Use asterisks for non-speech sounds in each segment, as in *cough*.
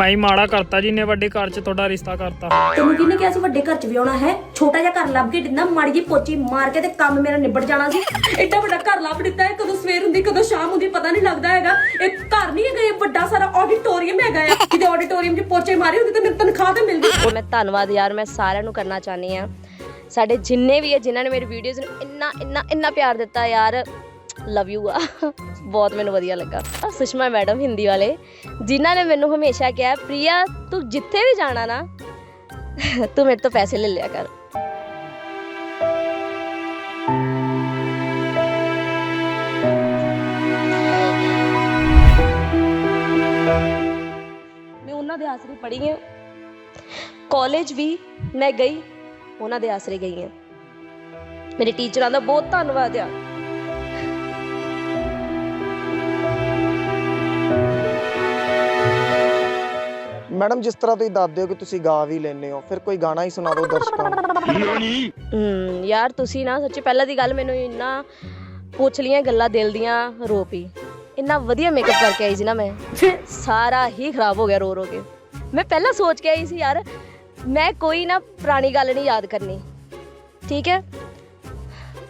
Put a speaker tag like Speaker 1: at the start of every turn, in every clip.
Speaker 1: ਮੈਂ ਹੀ ਮਾੜਾ ਕਰਤਾ ਜਿੰਨੇ ਵੱਡੇ ਘਰ 'ਚ ਤੁਹਾਡਾ ਰਿਸ਼ਤਾ ਕਰਤਾ।
Speaker 2: ਤੈਨੂੰ ਕਿਹਨੇ ਕਿਹਾ ਸੀ ਵੱਡੇ ਘਰ ਚ ਵਿਆਹਣਾ ਹੈ? ਛੋਟਾ ਜਿਹਾ ਘਰ ਲੱਭ ਕੇ ਦਿੰਦਾ ਮਾੜੀ ਜੀ ਪੋਚੀ ਮਾਰ ਕੇ ਤੇ ਕੰਮ ਮੇਰਾ ਨਿਬੜ ਜਾਣਾ ਸੀ। ਐਡਾ ਵੱਡਾ ਘਰ ਲੱਭ ਦਿੱਤਾ ਹੈ ਕਦੋਂ ਸਵੇਰ ਹੁੰਦੀ ਕਦੋਂ ਸ਼ਾਮ ਹੁੰਦੀ ਪਤਾ ਨਹੀਂ ਲੱਗਦਾ ਹੈਗਾ। ਇਹ ਘਰ ਨਹੀਂ ਹੈਗਾ ਇਹ ਵੱਡਾ ਸਾਰਾ ਆਡੀਟੋਰੀਅਮ ਹੈਗਾ ਆ। ਕਿਤੇ ਆਡੀਟੋਰੀਅਮ 'ਚ ਪੋਚੇ ਮਾਰੇ ਹੁੰਦੇ ਤਾਂ ਮੈਨੂੰ ਤਨਖਾਹ ਤਾਂ ਮਿਲਦੀ।
Speaker 3: ਮੈਂ ਧੰਨਵਾਦ ਯਾਰ ਮੈਂ ਸਾਰਿਆਂ ਨੂੰ ਕਰਨਾ ਚਾਹਨੀ ਆ ਸਾਡੇ ਜਿੰਨੇ ਵੀ ਹੈ ਜਿਨ੍ਹਾਂ ਨੇ ਮੇਰੀ ਵੀਡੀਓਜ਼ ਨੂੰ ਇੰਨਾ ਇੰਨਾ ਇੰਨਾ ਪਿਆਰ ਦਿੱਤਾ ਯਾਰ ਲਵ ਯੂ ਆ। ਬਹੁਤ ਮੈਨੂੰ ਵਧੀਆ ਲੱਗਾ। ਸੁਸ਼ਮਾ ਮੈਡਮ ਹਿੰਦੀ ਵਾਲੇ, ਜਿਨ੍ਹਾਂ ਨੇ ਮੈਨੂੰ ਹਮੇਸ਼ਾ ਕਿਹਾ, ਪ੍ਰਿਆ, ਤੂੰ ਜਿੱਥੇ ਵੀ ਜਾਣਾ ਨਾ, ਤੂੰ ਮੇਰੇ ਤੋਂ ਪੈਸੇ ਲੈ ਲਿਆ ਕਰ। ਮੈਂ ਉਹਨਾਂ ਦੇ ਆਸਰੇ ਪੜ੍ਹੀ ਹਾਂ ਕਾਲਜ ਵੀ ਮੈਂ ਗਈ, ਉਹਨਾਂ ਦੇ ਆਸਰੇ ਗਈ ਹਾਂ ਮੇਰੇ ਟੀਚਰਾਂ ਦਾ ਬਹੁਤ ਧੰਨਵਾਦ ਆ।
Speaker 4: ਮੈਡਮ ਜਿਸ ਤਰ੍ਹਾਂ ਤੁਸੀਂ ਦੱਸਦੇ ਹੋ ਕਿ ਤੁਸੀਂ ਗਾ ਵੀ ਲੈਂਦੇ ਹੋ ਫਿਰ ਕੋਈ ਗਾਣਾ ਹੀ ਸੁਣਾ ਦਿਓ ਦਰਸ਼ਕਾਂ ਨੂੰ।
Speaker 3: ਹਮ ਯਾਰ ਤੁਸੀਂ ਨਾ ਸੱਚੀ ਪਹਿਲਾਂ ਦੀ ਗੱਲ ਮੈਨੂੰ ਇੰਨਾ ਪੁੱਛ ਲੀਆਂ ਗੱਲਾਂ ਦਿਲ ਦੀਆਂ ਰੋ ਇੰਨਾ ਵਧੀਆ ਮੇਕਅਪ ਕਰਕੇ ਆਈ ਸੀ ਨਾ ਮੈਂ। ਸਾਰਾ ਹੀ ਖਰਾਬ ਹੋ ਗਿਆ ਰੋ ਰੋ ਕੇ। ਮੈਂ ਪਹਿਲਾਂ ਸੋਚ ਕੇ ਆਈ ਸੀ ਯਾਰ ਮੈਂ ਕੋਈ ਨਾ ਪੁਰਾਣੀ ਗੱਲ ਨਹੀਂ ਯਾਦ ਕਰਨੀ। ਠੀਕ ਹੈ?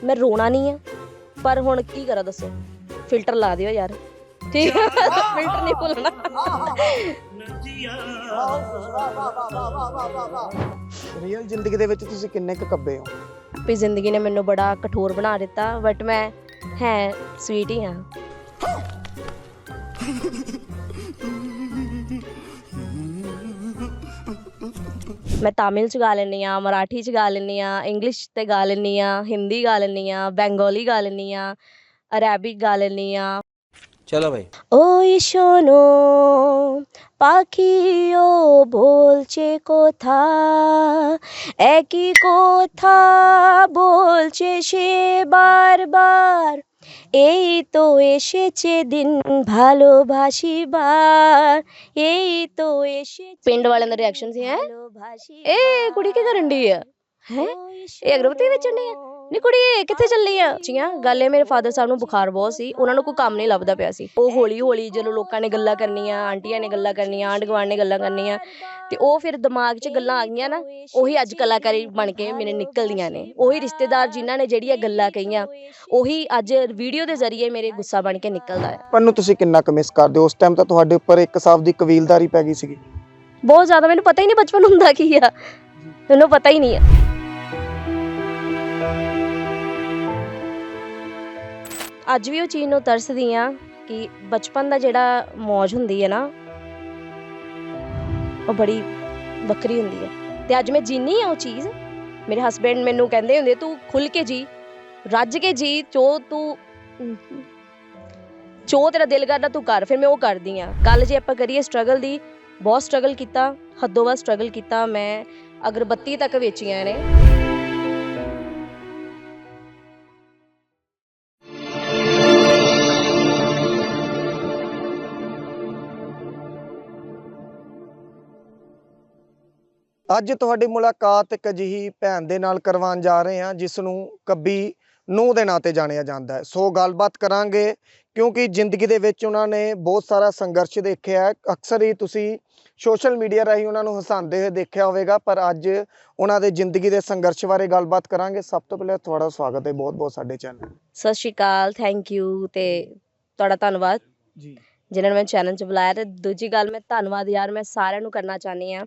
Speaker 3: ਮੈਂ ਰੋਣਾ ਨਹੀਂ ਹੈ ਪਰ ਹੁਣ ਕੀ ਕਰਾਂ ਦੱਸੋ? ਫਿਲਟਰ ਲਾ ਦਿਓ ਯਾਰ। ਠੀਕ ਹੈ ਫਿਲਟਰ ਨਹੀਂ ਭੁੱਲਣਾ।
Speaker 4: ਰੀਅਲ ਜ਼ਿੰਦਗੀ ਦੇ ਵਿੱਚ ਤੁਸੀਂ ਕਿੰਨੇ ਕੁ ਕੱਬੇ ਹੋ?
Speaker 3: ਵੀ ਜ਼ਿੰਦਗੀ ਨੇ ਮੈਨੂੰ ਬੜਾ ਕਠੋਰ ਬਣਾ ਦਿੱਤਾ ਬਟ ਮੈਂ ਹੈ ਸਵੀਟ ਹੀ ਹਾਂ। ਮੈਂ ਤਾਮਿਲ ਚ ਗਾ ਲੈਂਦੀ ਆ ਮਰਾਠੀ ਚ ਗਾ ਲੈਂਦੀ ਆ ਇੰਗਲਿਸ਼ ਤੇ ਗਾ ਲੈਂਦੀ ਆ ਹਿੰਦੀ ਗਾ ਲੈਂਦੀ ਆ ਬੈਂਗਾਲੀ ਗਾ ਲੈਂਦੀ ਆ ਅਰੈਬਿਕ ਗਾ ਲੈਂਦੀ ਆ
Speaker 5: চলো ভাই।
Speaker 3: ওই শোনো পাখিও বলছে কথা একই কথা বলছে সে বারবার। এই তো এসেছে দিন ভালোবাসিবার এই তো এসে পেন্ড वाले रिएक्शन से हैं ए कुड़ी क्या करन डी है हैं ਆ ਨੀ ਕੁੜੀ ਕਿੱਥੇ ਚੱਲੀ ਆ? ਚੀਆਂ ਗੱਲ ਇਹ ਮੇਰੇ ਫਾਦਰ ਸਾਹਿਬ ਨੂੰ ਬੁਖਾਰ ਬਹੁਤ ਸੀ ਉਹਨਾਂ ਨੂੰ ਕੋਈ ਕੰਮ ਨਹੀਂ ਲੱਭਦਾ ਪਿਆ ਸੀ। ਉਹ ਹੌਲੀ ਹੌਲੀ ਜਦੋਂ ਲੋਕਾਂ ਨੇ ਗੱਲਾਂ ਕਰਨੀਆਂ ਆਂਟੀਆਂ ਨੇ ਗੱਲਾਂ ਕਰਨੀਆਂ ਆਂਢ ਗੁਆਂਢ ਨੇ ਗੱਲਾਂ ਕਰਨੀਆਂ ਤੇ ਉਹ ਫਿਰ ਦਿਮਾਗ 'ਚ ਗੱਲਾਂ ਆ ਗਈਆਂ ਨਾ ਉਹੀ ਅੱਜ ਕਲਾਕਾਰੀ ਬਣ ਕੇ ਮੇਰੇ ਨਿਕਲਦੀਆਂ ਨੇ। ਉਹੀ ਰਿਸ਼ਤੇਦਾਰ ਜਿਨ੍ਹਾਂ ਨੇ ਜਿਹੜੀਆਂ ਗੱਲਾਂ ਕਹੀਆਂ ਉਹੀ ਅੱਜ ਵੀਡੀਓ ਦੇ ਜ਼ਰੀਏ ਮੇਰੇ ਗੁੱਸਾ ਬਣ ਕੇ ਨਿਕਲਦਾ ਹੈ
Speaker 4: ਪੰਨੂ ਤੁਸੀਂ ਕਿੰਨਾ ਕੁ ਮਿਸ ਕਰਦੇ ਹੋ? ਉਸ ਟਾਈਮ ਤਾਂ ਤੁਹਾਡੇ ਉੱਪਰ ਇੱਕ ਹਿਸਾਬ ਦੀ ਕਬੀਲਦਾਰੀ ਪੈ ਗਈ ਸੀਗੀ।
Speaker 3: ਬਹੁਤ ਜ਼ਿਆਦਾ ਮੈਨੂੰ ਪਤਾ ਹੀ ਨਹੀਂ ਬਚਪਨ ਹੁੰਦਾ ਕੀ ਆ। ਮੈਨੂੰ ਪਤਾ ਹੀ ਨਹੀਂ ਆ। ਅੱਜ ਵੀ ਉਹ ਚੀਜ਼ ਨੂੰ ਤਰਸਦੀ ਆ ਕਿ ਬਚਪਨ ਦਾ ਜਿਹੜਾ ਮੌਜ ਹੁੰਦੀ ਹੈ ਨਾ, ਉਹ ਬੜੀ ਵੱਖਰੀ ਹੁੰਦੀ ਹੈ। ਤੇ ਅੱਜ ਮੈਂ ਜੀਨੀ ਆ ਉਹ ਚੀਜ਼, ਮੇਰੇ ਹਸਬੰਡ ਮੈਨੂੰ ਕਹਿੰਦੇ ਹੁੰਦੇ, ਤੂੰ ਖੁੱਲ ਕੇ ਜੀ, ਰੱਜ ਕੇ ਜੀ, ਜੋ ਤੂੰ, ਜੋ ਤੇਰਾ ਦਿਲ ਕਰਦਾ ਤੂੰ ਕਰ। ਫਿਰ ਮੈਂ ਉਹ ਕਰਦੀ ਆ। ਕੱਲ ਜੇ ਆਪਾਂ ਕਰੀਏ ਸਟਰਗਲ ਦੀ, ਬਹੁਤ ਸਟਰਗਲ ਕੀਤਾ, ਹੱਦੋਂ ਵੱਧ ਸਟਰਗਲ ਕੀਤਾ ਮੈਂ, ਅਗਰਬੱਤੀ ਤੱਕ ਵੇਚੀਆਂ ਨੇ
Speaker 4: ਅੱਜ ਤੁਹਾਡੀ ਮੁਲਾਕਾਤ ਇੱਕ ਅਜਿਹੀ ਭੈਣ ਦੇ ਨਾਲ ਕਰਵਾਉਣ ਜਾ ਰਹੇ ਹਾਂ ਜਿਸ ਨੂੰ ਕੱਬੀ ਨੂੰਹ ਦੇ ਨਾਂ ਤੇ ਜਾਣਿਆ ਜਾਂਦਾ ਹੈ। ਸੋ ਗੱਲਬਾਤ ਕਰਾਂਗੇ ਕਿਉਂਕਿ ਜ਼ਿੰਦਗੀ ਦੇ ਵਿੱਚ ਉਹਨਾਂ ਨੇ ਬਹੁਤ ਸਾਰਾ ਸੰਘਰਸ਼ ਦੇਖਿਆ ਹੈ। ਅਕਸਰ ਹੀ ਤੁਸੀਂ ਸੋਸ਼ਲ ਮੀਡੀਆ ਰਾਹੀਂ ਉਹਨਾਂ ਨੂੰ ਹਸਾਉਂਦੇ ਹੋਏ ਦੇਖਿਆ ਹੋਵੇਗਾ ਪਰ ਅੱਜ ਉਹਨਾਂ ਦੇ ਜ਼ਿੰਦਗੀ ਦੇ ਸੰਘਰਸ਼ ਬਾਰੇ ਗੱਲਬਾਤ ਕਰਾਂਗੇ। ਸਭ ਤੋਂ ਪਹਿਲਾਂ ਤੁਹਾਡਾ ਸਵਾਗਤ ਹੈ। ਬਹੁਤ ਬਹੁਤ ਸਾਡੇ ਚੈਨਲ
Speaker 3: ਸਤਿ ਸ਼੍ਰੀ ਅਕਾਲ ਥੈਂਕ ਯੂ ਤੇ ਤੁਹਾਡਾ ਧੰਨਵਾਦ।
Speaker 4: ਜੀ।
Speaker 3: ਜਿਨ੍ਹਾਂ ਨੇ ਮੈਨੂੰ ਚੈਨਲ 'ਚ ਬੁਲਾਇਆ ਤੇ ਦੂਜੀ ਗੱਲ ਮੈਂ ਧੰਨਵਾਦ ਯਾਰ ਮੈਂ ਸਾਰਿਆਂ ਨੂੰ ਕਰਨਾ ਚਾਹਨੀ ਆ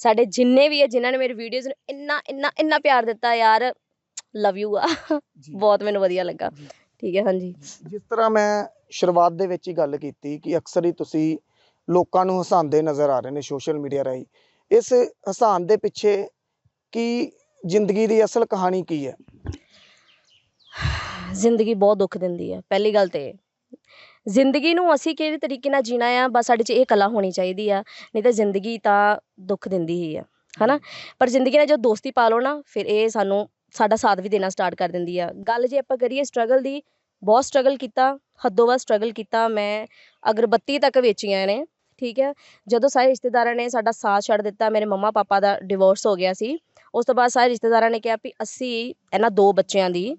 Speaker 3: ਸਾਡੇ ਜਿੰਨੇ ਵੀ ਹੈ ਜਿਨ੍ਹਾਂ ਨੇ ਮੇਰੀ ਵੀਡੀਓਜ਼ ਨੂੰ ਇੰਨਾ ਇੰਨਾ ਇੰਨਾ ਪਿਆਰ ਦਿੱਤਾ ਯਾਰ ਲਵ ਯੂ ਆ। ਬਹੁਤ ਮੈਨੂੰ ਵਧੀਆ ਲੱਗਾ। ਠੀਕ ਹੈ ਹਾਂਜੀ।
Speaker 4: ਜਿਸ ਤਰ੍ਹਾਂ ਮੈਂ ਸ਼ੁਰੂਆਤ ਦੇ ਵਿੱਚ ਹੀ ਗੱਲ ਕੀਤੀ ਕਿ ਅਕਸਰ ਹੀ ਤੁਸੀਂ ਲੋਕਾਂ ਨੂੰ ਹਸਾਉਂਦੇ ਨਜ਼ਰ ਆ ਰਹੇ ਨੇ ਸੋਸ਼ਲ ਮੀਡੀਆ ਰਾਹੀਂ। ਇਸ ਹਸਾਉਣ ਦੇ ਪਿੱਛੇ ਕੀ ਜ਼ਿੰਦਗੀ ਦੀ ਅਸਲ ਕਹਾਣੀ ਕੀ ਹੈ?
Speaker 3: ਜ਼ਿੰਦਗੀ ਬਹੁਤ ਦੁੱਖ ਦਿੰਦੀ ਹੈ। ਪਹਿਲੀ ਗੱਲ ਤੇ। ਜ਼ਿੰਦਗੀ ਨੂੰ ਅਸੀਂ ਕਿਹੜੇ ਤਰੀਕੇ ਨਾਲ ਜੀਣਾ ਆ, ਬਸ ਸਾਡੇ 'ਚ ਇਹ ਕਲਾ ਹੋਣੀ ਚਾਹੀਦੀ ਆ, ਨਹੀਂ ਤਾਂ ਜ਼ਿੰਦਗੀ ਤਾਂ ਦੁੱਖ ਦਿੰਦੀ ਹੀ ਆ ਨਾ ਪਰ ਜ਼ਿੰਦਗੀ ਨਾਲ ਜੋ ਦੋਸਤੀ ਪਾ ਲਓ ਨਾ, ਫਿਰ ਇਹ ਸਾਨੂੰ ਸਾਡਾ ਸਾਥ ਵੀ ਦੇਣਾ ਸਟਾਰਟ ਕਰ ਦਿੰਦੀ ਆ। ਗੱਲ ਜੇ ਆਪਾਂ ਕਰੀਏ ਸਟਰਗਲ ਦੀ, ਬਹੁਤ ਸਟਰਗਲ ਕੀਤਾ, ਹੱਦੋਂ ਵੱਧ ਸਟਰਗਲ ਕੀਤਾ ਮੈਂ, ਅਗਰਬੱਤੀ ਤੱਕ ਵੇਚੀਆਂ ਨੇ, ਠੀਕ ਹੈ ਜਦੋਂ ਸਾਰੇ ਰਿਸ਼ਤੇਦਾਰਾਂ ਨੇ ਸਾਡਾ ਸਾਥ ਛੱਡ ਦਿੱਤਾ, ਮੇਰੇ ਮੰਮਾ ਪਾਪਾ ਦਾ ਡਿਵੋਰਸ ਹੋ ਗਿਆ ਸੀ, ਉਸ ਤੋਂ ਬਾਅਦ ਸਾਰੇ ਰਿਸ਼ਤੇਦਾਰਾਂ ਨੇ ਕਿਹਾ ਵੀ ਅਸੀਂ ਇਹਨਾਂ ਦੋ ਬੱਚਿਆਂ ਦੀ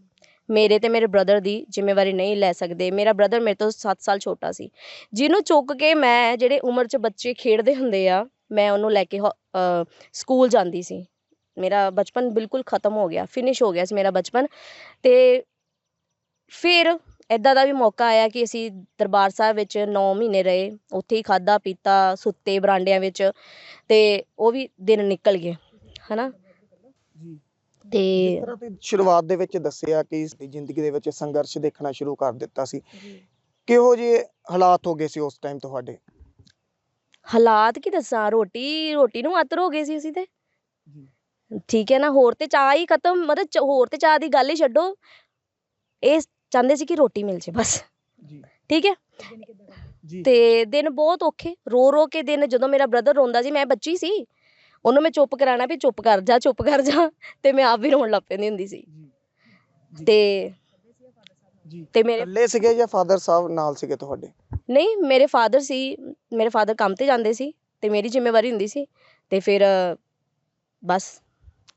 Speaker 3: ਮੇਰੇ ਤੇ ਮੇਰੇ ਬ੍ਰਦਰ ਦੀ ਜ਼ਿੰਮੇਵਾਰੀ ਨਹੀਂ ਲੈ ਸਕਦੇ। ਮੇਰਾ ਬ੍ਰਦਰ ਮੇਰੇ ਤੋਂ 7 ਸਾਲ ਛੋਟਾ ਸੀ। ਜਿਹਨੂੰ ਚੁੱਕ ਕੇ ਮੈਂ ਜਿਹੜੇ ਉਮਰ 'ਚ ਬੱਚੇ ਖੇਡਦੇ ਹੁੰਦੇ ਆ, ਮੈਂ ਉਹਨੂੰ ਲੈ ਕੇ ਹੋ- ਸਕੂਲ ਜਾਂਦੀ ਸੀ। ਮੇਰਾ ਬਚਪਨ ਬਿਲਕੁਲ ਖਤਮ ਹੋ ਗਿਆ ਫਿਨਿਸ਼ ਹੋ ਗਿਆ ਸੀ ਮੇਰਾ ਬਚਪਨ। ਤੇ ਫਿਰ ਇਦਾਂ ਦਾ ਵੀ ਮੌਕਾ ਆਇਆ ਕਿ ਅਸੀਂ ਦਰਬਾਰ ਸਾਹਿਬ ਵਿੱਚ 9 ਮਹੀਨੇ ਰਹੇ। ਉੱਥੇ ਹੀ ਖਾਦਾ ਪੀਤਾ, ਸੁੱਤੇ ਬਰਾਂਡਿਆਂ ਵਿੱਚ ਤੇ ਉਹ ਵੀ ਦਿਨ ਨਿਕਲ ਗਏ, ਹਨਾ?
Speaker 4: ਜੀ
Speaker 3: ਤੇ
Speaker 4: ਜਿਸ ਤਰ੍ਹਾਂ ਤੁਸੀਂ ਸ਼ੁਰੂਆਤ ਦੇ ਵਿੱਚ ਦੱਸਿਆ ਕਿ ਇਸ ਦੀ ਜ਼ਿੰਦਗੀ ਦੇ ਵਿੱਚ ਸੰਘਰਸ਼ ਦੇਖਣਾ ਸ਼ੁਰੂ ਕਰ ਦਿੱਤਾ ਸੀ। ਕਿਹੋ ਜਿਹੇ ਹਾਲਾਤ ਹੋ ਗਏ ਸੀ ਉਸ ਟਾਈਮ ਤੁਹਾਡੇ?
Speaker 3: ਹਾਲਾਤ ਕੀ ਦੱਸਾਂ? ਰੋਟੀ ਰੋਟੀ ਨੂੰ ਆਤਰ ਹੋ ਗਏ ਸੀ ਅਸੀਂ ਤੇ। ਠੀਕ ਹੈ ਨਾ ਹੋਰ ਤੇ ਚਾਹ ਹੀ ਖਤਮ ਮਤਲਬ ਹੋਰ ਤੇ ਚਾਹ ਦੀ ਗੱਲ ਹੀ ਛੱਡੋ। ਇਹ ਚਾਹੁੰਦੇ ਸੀ ਕਿ ਰੋਟੀ ਮਿਲ ਜੇ ਬਸ।
Speaker 4: ਜੀ।
Speaker 3: ਠੀਕ ਹੈ? ਤੇ ਦਿਨ ਬਹੁਤ ਔਖੇ ਰੋ ਰੋ ਕੇ ਦਿਨ ਜਦੋਂ ਮੇਰਾ ਬ੍ਰਦਰ ਰੋਂਦਾ ਸੀ ਮੈਂ ਬੱਚੀ ਸੀ। ਉਹਨੂੰ ਮੈਂ ਚੁੱਪ ਕਰਾਣਾ ਵੀ ਚੁੱਪ ਕਰ ਜਾ ਚੁੱਪ ਕਰ ਜਾ ਤੇ ਮੈਂ ਆਪ ਵੀ ਰੋਣ ਲੱਗ ਪੈਂਦੀ ਹੁੰਦੀ ਸੀ। ਤੇ
Speaker 4: ਜੀ।
Speaker 3: ਤੇ ਮੇਰੇ
Speaker 4: ਇਕੱਲੇ ਸੀਗੇ ਜਾਂ ਫਾਦਰ ਸਾਹਿਬ ਨਾਲ ਸੀਗੇ ਤੁਹਾਡੇ?
Speaker 3: ਨਹੀਂ ਮੇਰੇ ਫਾਦਰ ਸੀ ਮੇਰੇ ਫਾਦਰ ਕੰਮ ਤੇ ਜਾਂਦੇ ਸੀ ਤੇ ਮੇਰੀ ਜ਼ਿੰਮੇਵਾਰੀ ਹੁੰਦੀ ਸੀ ਤੇ ਫਿਰ ਅ, ਬਸ